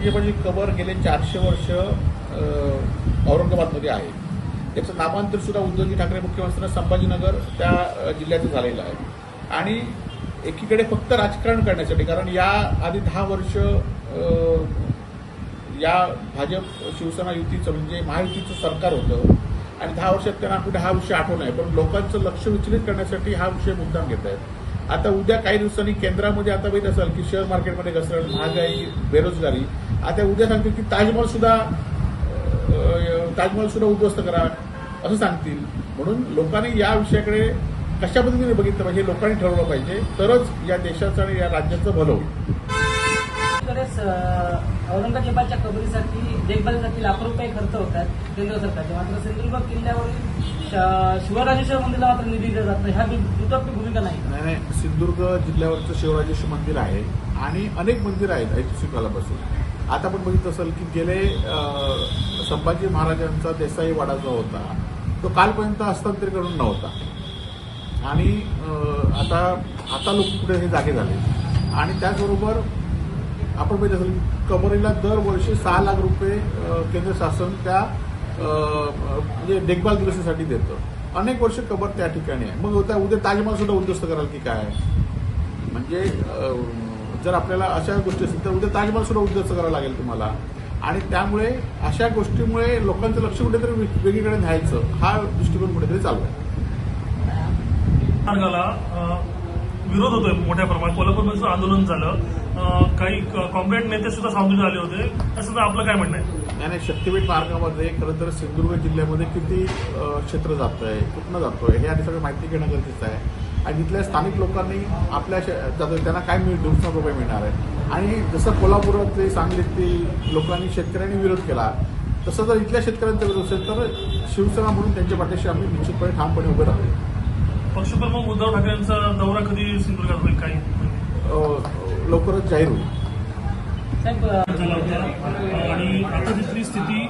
औरंगजेबाची कबर गेले चारशे वर्ष औरंगाबादमध्ये आहे. त्याचं नामांतर सुद्धा उद्धवजी ठाकरे मुख्यमंत्र्यांना संभाजीनगर त्या जिल्ह्याचं झालेलं आहे. आणि एकीकडे फक्त राजकारण करण्यासाठी कारण या आधी दहा वर्ष या भाजप शिवसेना युतीचं म्हणजे महायुतीचं सरकार होतं. आणि दहा वर्षात त्यांना कुठे हा विषय आठवण आहे पण लोकांचं लक्ष विचलित करण्यासाठी हा विषय मुद्दाम घेत आहेत. आता उद्या काही दिवसांनी केंद्रामध्ये आता माहीत असेल की शेअर मार्केटमध्ये घसरण महागाई बेरोजगारी. आता उद्या सांगतील की ताजमहल सुद्धा ताजमहल सुद्धा उद्ध्वस्त करा असं सांगतील. म्हणून लोकांनी या विषयाकडे कशा पद्धतीने बघितलं पाहिजे लोकांनी ठरवलं पाहिजे. तरच या देशाचं आणि या राज्याचं भलं होईल. औरंगजेबाच्या कबरीसाठी देखभालीसाठी लाखो रुपये खर्च होतात केंद्र सरकारचे. मात्र सिंधुदुर्ग किल्ल्यावरील शिवराजेश्वर मंदिरला मात्र निधी दिला जातो ह्या दुटप्पी भूमिका नाही. नाही नाही. सिंधुदुर्ग जिल्ह्यावरचं शिवराजेश्वर मंदिर आहे आणि अनेक मंदिरं आहेत ऐतिहासिक कालापासून आता आपण बघित असेल की गेले संभाजी महाराजांचा देसाई वाडा जो होता तो कालपर्यंत हस्तांतरित करून नव्हता. आणि आता आता लोक पुढे हे जागे झाले. आणि त्याचबरोबर आपण माहिती असेल की कबरीला दरवर्षी सहा लाख रुपये केंद्र शासन त्या म्हणजे देखभाल दुरुस्तीसाठी देतं. अनेक वर्ष कबर त्या ठिकाणी आहे. मग उद्या उद्या ताजमहल सुद्धा उद्ध्वस्त कराल की काय म्हणजे जर आपल्याला अशा गोष्टी असतील तर उद्या ताजमहल सुद्धा उद्ध्वस्त करावं लागेल तुम्हाला. आणि त्यामुळे अशा गोष्टीमुळे लोकांचं लक्ष कुठेतरी वेगळीकडे न्यायचं हा दृष्टिकोन कुठेतरी चालू आहे. विरोध होतोय मोठ्या प्रमाणात. कोल्हापूरमध्ये आंदोलन झालं. काही कॉम्रेड नेते सुद्धा सावधून आले होते. असं आपलं काय म्हणणं आहे? नाही नाही शक्तीपीठ मार्गामध्ये खरं तर सिंधुदुर्ग जिल्ह्यामध्ये किती क्षेत्र जातो आहे कुठनं आहे हे आधी सगळं माहिती घेणं गरजेचं आहे. आणि तिथल्या स्थानिक लोकांनी आपल्या त्यांना काय मिळ दोनशे रुपये मिळणार आहे. आणि जसं कोल्हापुरातले सांगलीतली लोकांनी शेतकऱ्यांनी विरोध केला तसं जर इथल्या शेतकऱ्यांचा विरोध असेल तर शिवसेना म्हणून त्यांच्या पाठीशी आम्ही निश्चितपणे ठामपणे उभे राहतो पक्षप्रमुख उद्धव ठाकरेंचा दौरा कधी सिंधुदुर्गात होईल? काही अ, लवकरच जाहीर होईल. झाला होता आणि आता तिथली स्थिती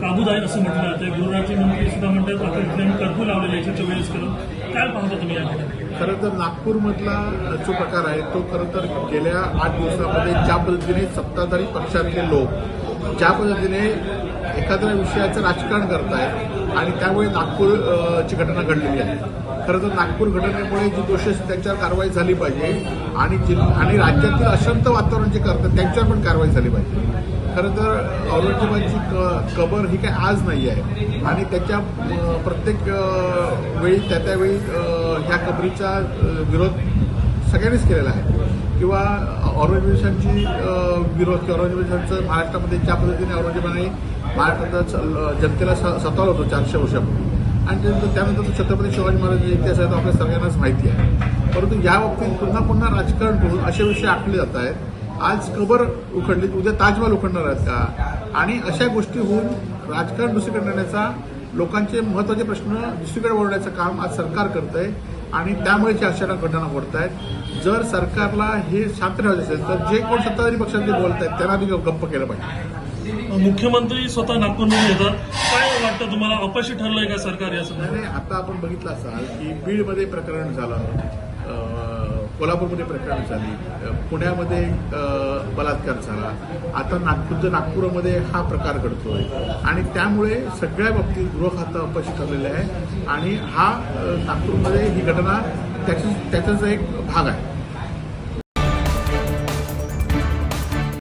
काबूत आहे असं म्हटलं जातं गृहराज्य मंत्री सुद्धा म्हणतात आता तिथे कर्फ्यू लावलेला आहे चव्वेचाळीस करून काय पाहता तुम्ही या ठिकाणी? खरं तर नागपूरमधला जो प्रकार आहे तो खरं तर गेल्या आठ दिवसामध्ये ज्या पद्धतीने सत्ताधारी पक्षातले लोक ज्या पद्धतीने एखाद्या विषयाचं राजकारण करतायत आणि त्यामुळे नागपूर ची घटना घडलेली आहे. खरं तर नागपूर घटनेमुळे जी दोषी त्यांच्यावर कारवाई झाली पाहिजे आणि जिल्हा आणि राज्यातील अशांत वातावरण जे करतात त्यांच्यावर पण कारवाई झाली पाहिजे. खरं तर औरंगजेबाची क कबर ही काय आज नाही आहे. आणि त्याच्या प्रत्येक वेळी त्या त्यावेळी ह्या कबरीचा विरोध सगळ्यांनीच केलेला आहे. किंवा औरंगजेबांची विरोध किंवा औरंगजेबांचं महाराष्ट्रामध्ये ज्या पद्धतीने औरंगजेबाने महाराष्ट्रात जनतेला स- होतो चारशे वर्षापूर्वी. आणि त्यानंतर त्यानंतर छत्रपती शिवाजी महाराज इतिहास आहे तो आपल्या सगळ्यांनाच माहिती आहे. परंतु या बाबतीत पुन्हा पुन्हा राजकारण करून असे विषय आखले जात आहेत. आज कबर उखडली उद्या ताजमहल उखडणार आहेत का? आणि अशा गोष्टी होऊन राजकारण दुसरीकडे नेण्याचा लोकांचे महत्त्वाचे प्रश्न दुसरीकडे वळण्याचं काम आज सरकार करत आहे आणि त्यामुळे या अशा घटना घडत आहेत जर सरकारला हे शांत ठेवायचं असेल तर जे कोण सत्ताधारी पक्षातले बोलत आहेत त्यांना आधी गप्प केलं पाहिजे. मुख्यमंत्री स्वतः नागपूरमध्ये येतात. काय वाटतं तुम्हाला? अपयशी ठरलंय का सरकार या नाही नाही, आता आपण बघितलं असाल की बीडमध्ये प्रकरण झालं कोल्हापूरमध्ये प्रकरण झाली. पुण्यामध्ये बलात्कार झाला. आता नागपूर नागपूरमध्ये हा प्रकार घडतोय. आणि त्यामुळे सगळ्या बाबतीत गृह खातं अपयशी ठरलेलं आहे. आणि हा नागपूरमध्ये ही घटना त्याची त्याचाच एक भाग आहे.